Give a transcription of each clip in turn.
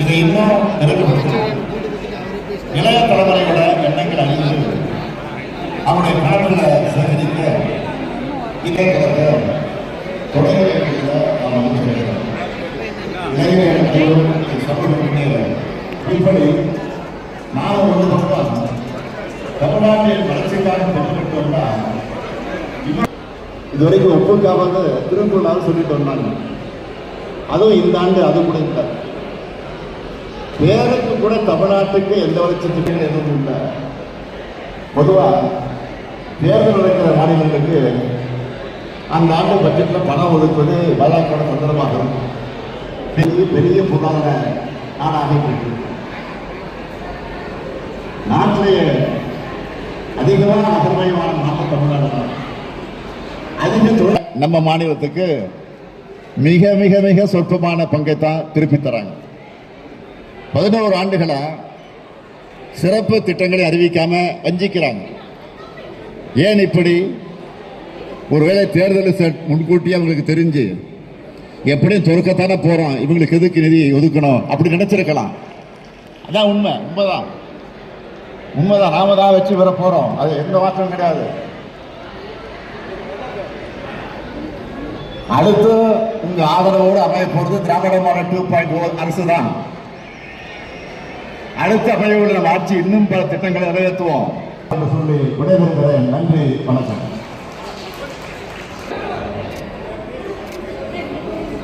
இதை இன்னும் நிறைவுபடுத்தணும் இளைய தலைமுறையோட எண்ணங்கள் அழிந்து அவருடைய கனவுகளை சேகரிக்க இதே கலந்த தொடங்க வேண்டியதை நாம் முடிச்சிருக்கிறோம் இளைஞர்களும் சமூக முன்னேற இப்படி நாம் ஒரு பக்கம் வளர்ச்சிக்காக இதுவரைக்கும் ஒப்புக்காவது திருக்குறளாக சொல்லிட்டு வந்தாங்க. அதுவும் இந்த ஆண்டு அது கூட இல்லை. பேருக்கு கூட தமிழ்நாட்டுக்கு எந்த வளர்ச்சிக்கும் எதுவும் இல்லை. பொதுவாக தேர்தல் நடக்கிற மாநிலங்களுக்கு அந்த ஆண்டு பட்ஜெட்டில் பணம் ஒதுக்குவது பாஜகவோட தந்திரமாக இருக்கும் பெரிய பெரிய பொருளாதார நாடாக இருக்கு. நாட்டிலேயே அதிகமான நகர்மயமான நாட்டு தமிழ்நாடு தான். அதிக நம்ம மாநிலத்துக்கு மிக மிக மிக சொற்பமான பங்கை தான் திருப்பி தராங்க. பதினோரு ஆண்டுகளா சிறப்பு திட்டங்களை அறிவிக்காம வஞ்சிக்கிறாங்க. ஏன் இப்படி? ஒருவேளை தேர்தல் முன்கூட்டியே அவங்களுக்கு தெரிஞ்சு எப்படியும் தொடுக்கத்தானே போறோம் இவங்களுக்கு எதுக்கு நிதி ஒதுக்கணும் அப்படி நினைச்சிருக்கலாம். அதான் உண்மை உண்மைதான். உண்மைதான் நாம தான் வச்சு வர போறோம். அது எந்த மாற்றம் கிடையாது. அடுத்து உங்க ஆதரவோடு அமைய போறது Dravida model two point oh அரசு தான் அடுத்த அமைய உள்ள நம்ம ஆட்சி இன்னும் பல திட்டங்களை நிறைவேற்றுவோம் என்று சொல்லி விடைபெறுகிறேன் நன்றி வணக்கம்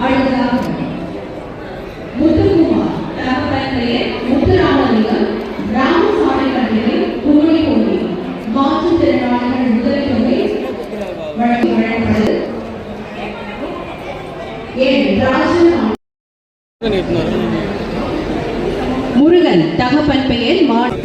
அடுத்ததாக முத்துக்குமார் முருகன் தகப்பன் பெயர் மாடு